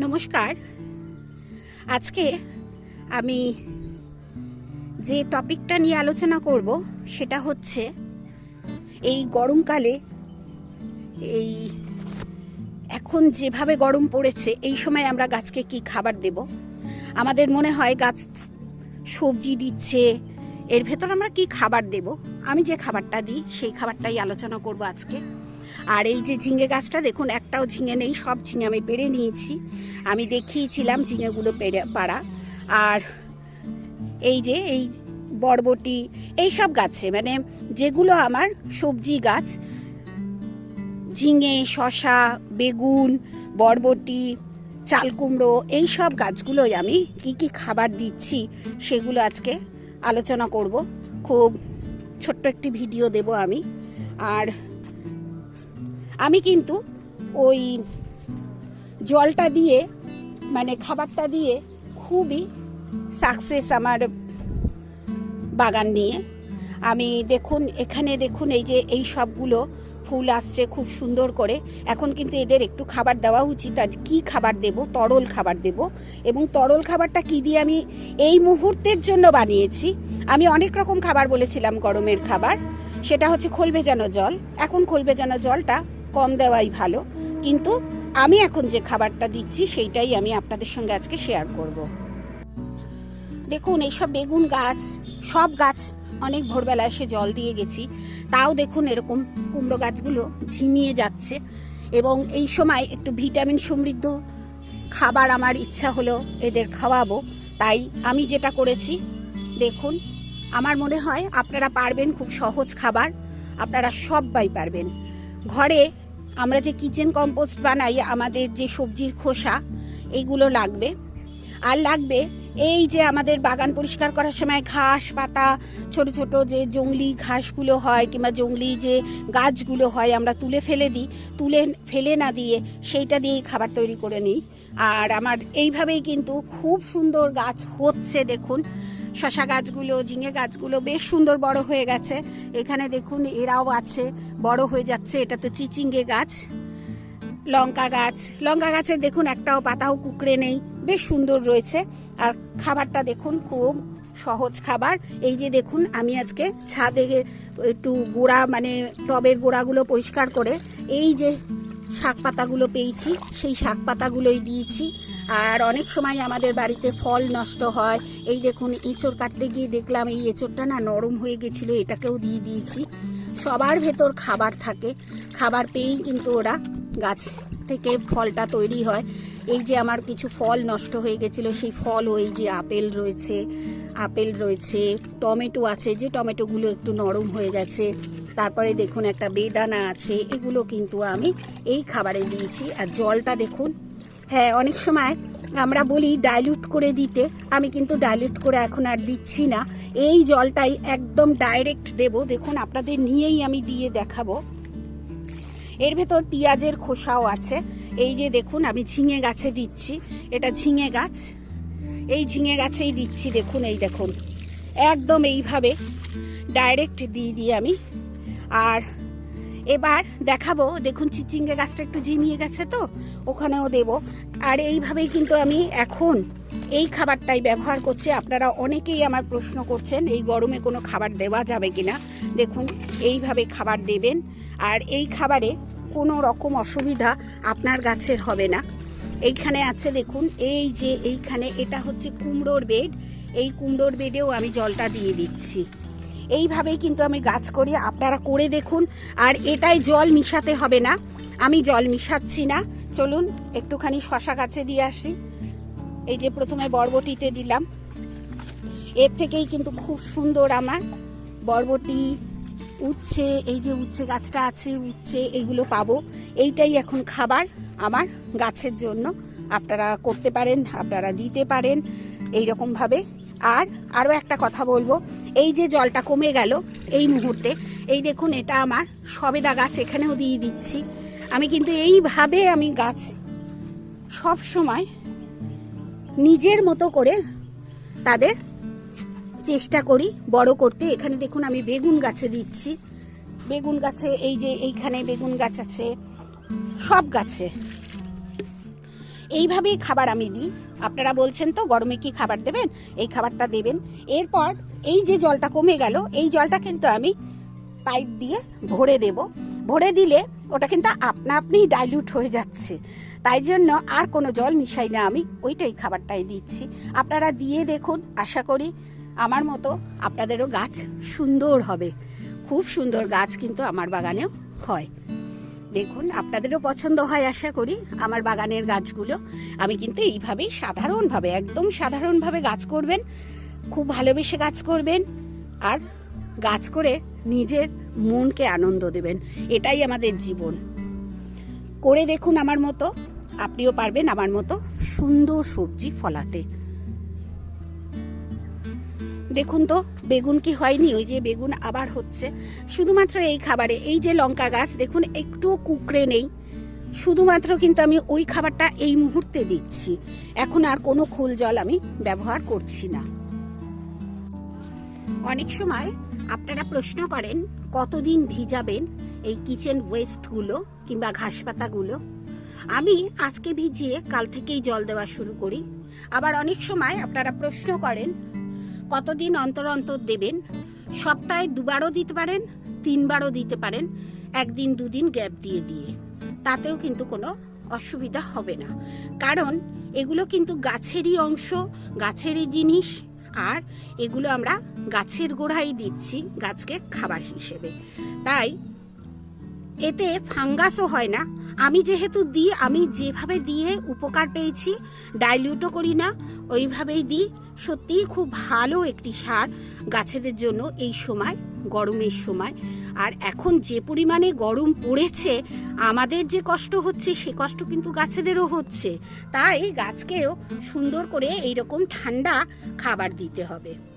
নমস্কার। আজকে আমি যে টপিকটা নিয়ে আলোচনা করব সেটা হচ্ছে এই গরমকালে এই এখন যেভাবে গরম পড়েছে, এই সময় আমরা গাছকে কি খাবার দেব? আমাদের মনে হয় গাছ সবজি দিচ্ছে, এর ভেতর আমরা কি খাবার দেব? আমি যে খাবারটা দিই, সেই খাবারটাই আলোচনা করব আজকে। আর এই যে ঝিঙে গাছটা, দেখুন, একটাও ঝিঙে নেই, সব ঝিঙে আমি পেরে নিয়েছি। আমি দেখিয়েছিলাম ঝিঙেগুলো পেরে পাড়া। আর এই যে, এই বরবটি এই সব গাছে মানে যেগুলো আমার সবজি গাছ, ঝিঙে শশা বেগুন, বরবটি, চাল কুমড়ো এই সব গাছগুলোই আমি কি কি খাবার দিচ্ছি, সেগুলো আজকে আলোচনা করব। খুব ছোট্ট একটি ভিডিও দেব আমি। আর আমি কিন্তু ওই জলটা দিয়ে মানে খাবারটা দিয়ে খুবই সাকসেস আমার বাগান নিয়ে। আমি দেখুন, এখানে দেখুন এই যে এই সবগুলো ফুল আসছে খুব সুন্দর করে। এখন কিন্তু এদের একটু খাবার দেওয়া উচিত। আর কি খাবার দেব? তরল খাবার দেব। এবং তরল খাবারটা কি দিয়ে আমি এই মুহূর্তের জন্য বানিয়েছি? আমি অনেক রকম খাবার বলেছিলাম গরমের খাবার। সেটা হচ্ছে খোল ভেজানো জল। এখন খোল ভেজানো জলটা কম দেওয়াই ভালো। কিন্তু আমি এখন যে খাবারটা দিচ্ছি, সেইটাই আমি আপনাদের সঙ্গে আজকে শেয়ার করব। দেখুন, এইসব বেগুন গাছ, সব গাছ অনেক ভোরবেলা এসে জল দিয়ে গেছি। তাও দেখুন, এরকম কুমড়ো গাছগুলো ঝিমিয়ে যাচ্ছে। এবং এই সময় একটু ভিটামিন সমৃদ্ধ খাবার আমার ইচ্ছা হলো এদের খাওয়াবো। তাই আমি যেটা করেছি, দেখুন আমার মনে হয় আপনারা পারবেন খুব সহজ খাবার, আপনারা সবাই পারবেন। ঘরে আমরা যে কিচেন কম্পোস্ট বানাই, আমাদের যে সবজির খোসা এইগুলো লাগবে। আর লাগবে এই যে আমাদের বাগান পরিষ্কার করার সময় ঘাস পাতা, ছোট ছোট যে জংলি ঘাসগুলো হয় কিংবা জংলি যে গাছগুলো হয়, আমরা তুলে ফেলে দিই। তুলে ফেলে না দিয়ে সেইটা দিয়েই খাবার তৈরি করে নিই। আর আমার এইভাবেই কিন্তু খুব সুন্দর গাছ হচ্ছে, দেখুন। শশা গাছগুলো, ঝিঙে গাছগুলো বেশ সুন্দর বড় হয়ে গেছে। এখানে দেখুন, এরাও আছে, বড় হয়ে যাচ্ছে। এটা তো চিচিঙ্গে গাছ, লঙ্কা গাছ। লঙ্কা গাছের দেখুন, একটাও পাতাও কুকড়ে নেই, বেশ সুন্দর রয়েছে। আর খাবারটা দেখুন, খুব সহজ খাবার। এই যে দেখুন, আমি আজকে ছাদে একটু গোড়া মানে টবের গোড়াগুলো পরিষ্কার করে, এই যে শাক পাতাগুলো পেয়েছি, সেই শাক পাতাগুলোই দিয়েছি। আর অনেক সময় আমাদের বাড়িতে ফল নষ্ট হয়। এই দেখুন, এঁচড় কাটতে গিয়ে দেখলাম এই এঁচড়টা না নরম হয়ে গেছিল, এটাকেও দিয়ে দিয়েছি। সবার ভেতর খাবার থাকে, খাবার পেয়েই কিন্তু ওরা গাছ থেকে ফলটা তৈরি হয়। এই যে আমার কিছু ফল নষ্ট হয়ে গেছিল, সেই ফল ওই যে আপেল রয়েছে আপেল রয়েছে, টমেটো আছে, যে টমেটোগুলো একটু নরম হয়ে গেছে। তারপরে দেখুন একটা বেদানা আছে, এগুলো কিন্তু আমি এই খাবারে দিয়েছি। আর জলটা দেখুন হ্যাঁ অনেক সময় আমরা বলি ডাইলুট করে দিতে। আমি কিন্তু ডাইলুট করে এখন আর দিচ্ছি না। এই জলটাই একদম ডাইরেক্ট দেব। দেখুন, আপনাদের নিয়েই আমি দিয়ে দেখাবো। এর ভেতর পেঁয়াজের খোসাও আছে। এই যে দেখুন, আমি ঝিঙে গাছে দিচ্ছি। এটা ঝিঙে গাছ। এই ঝিঙে গাছেই দিচ্ছি। দেখুন, এই দেখুন। একদম এইভাবে ডাইরেক্ট দিয়ে দিই আমি। আর এবার দেখাবো, দেখুন চিচিঙ্গে গাছটা একটু ঝিমিয়ে গেছে তো, ওখানেও দেব। আর এইভাবেই কিন্তু আমি এখন এই খাবারটাই ব্যবহার করছি। আপনারা অনেকেই আমার প্রশ্ন করছেন, এই গরমে কোনো খাবার দেওয়া যাবে কিনা? দেখুন, এইভাবে খাবার দেবেন, আর এই খাবারে কোনো রকম অসুবিধা আপনার গাছের হবে না। এইখানে আছে, দেখুন, এই যে এইখানে, এটা হচ্ছে কুমড়োর বেড। এই কুমড়োর বেডেও আমি জলটা দিয়ে দিচ্ছি। এইভাবেই কিন্তু আমি গাছ করি, আপনারা করে দেখুন। আর এটাই জল মিশাতে হবে না, আমি জল মিশাচ্ছি না। চলুন, একটুখানি শশা গাছে দিয়ে আসি। এই যে প্রথমে বরবটিতে দিলাম। এর থেকেই কিন্তু খুব সুন্দর আমার বরবটি, উচ্ছে, এই যে উচ্ছে গাছটা আছে, উচ্ছে এইগুলো পাবো। এইটাই এখন খাবার আমার গাছের জন্য। আপনারা করতে পারেন, আপনারা দিতে পারেন। এই ভাবে আর আরও একটা কথা বলব। এই যে জলটা কমে গেল এই মুহূর্তে, এই দেখুন এটা আমার সবেদা গাছ, এখানেও দিয়ে দিচ্ছি। আমি কিন্তু এইভাবে আমি গাছ সব সময় নিজের মতো করে তাদের চেষ্টা করি বড় করতে। এখানে দেখুন আমি বেগুন গাছে দিচ্ছি। বেগুন গাছে, এই যে এইখানে বেগুন গাছ আছে, সব গাছে। এইভাবেই খাবার আমি দিই। আপনারা বলছেন তো, গরমে কি খাবার দেবেন? এই খাবারটা দেবেন। এরপর এই যে জলটা কমে গেল, এই জলটা কিন্তু আমি পাইপ দিয়ে ভরে দেব। ভরে দিলে ওটা কিন্তু আপনা আপনিই ডাইলিউট হয়ে যাচ্ছে। তাই জন্য আর কোনো জল মিশাই না আমি ওইটাই খাবারটাই দিচ্ছি। আপনারা দিয়ে দেখুন, আশা করি আমার মতো আপনাদেরও গাছ সুন্দর হবে। খুব সুন্দর গাছ কিন্তু আমার বাগানেও হয়। দেখুন, আপনাদেরও পছন্দ হয় আশা করি, আমার বাগানের গাছগুলো। আমি কিন্তু এইভাবেই সাধারণভাবে, একদম সাধারণভাবে গাছ করবেন, খুব ভালোবেসে গাছ করবেন, আর গাছ করে নিজের মনকে আনন্দ দেবেন। এটাই আমাদের জীবন। করে দেখুন আমার মতো, আপনিও পারবেন আমার মতো সুন্দর সবজি ফলাতে। দেখুন তো, বেগুন কি হয়নি? ওই যে বেগুন আবার হচ্ছে। শুধুমাত্র এই খাবারে, এই যে লঙ্কা গাছ, দেখুন একটু কুকড়ে নেই। শুধুমাত্র কিন্তু আমি ওই খাবারটা এই মুহূর্তে দিচ্ছি। এখন আর কোনো খোল জল আমি ব্যবহার করছি না। অনেক সময় আপনারা প্রশ্ন করেন, কতদিন ভিজাবেন এই কিচেন ওয়েস্টগুলো কিংবা ঘাস পাতাগুলো? আমি আজকে ভিজিয়ে কাল থেকেই জল দেওয়া শুরু করি। আবার অনেক সময় আপনারা প্রশ্ন করেন কতদিন অন্তর অন্তর দেবেন? সপ্তাহে দুবারও দিতে পারেন, তিনবারও দিতে পারেন, একদিন দুদিন গ্যাপ দিয়ে দিয়ে। তাতেও কিন্তু কোনো অসুবিধা হবে না। কারণ এগুলো কিন্তু গাছেরই অংশ, গাছেরই জিনিস, আর এগুলো আমরা গাছের গোড়াই দিচ্ছি গাছকে খাবার হিসেবে। তাই এতে ফাঙ্গাসও হয় না। আমি যেহেতু দিই, আমি যেভাবে দিয়ে উপকার পেয়েছি, ডাইলিউটও করি না, ওইভাবেই দিই। সত্যিই খুব ভালো একটি সার গাছেদের জন্য এই সময়, গরমের সময়। আর এখন যে পরিমাণে গরম পড়েছে, আমাদের যে কষ্ট হচ্ছে, সে কষ্ট কিন্তু গাছেদেরও হচ্ছে। তাই গাছকেও সুন্দর করে এইরকম ঠান্ডা খাবার দিতে হবে।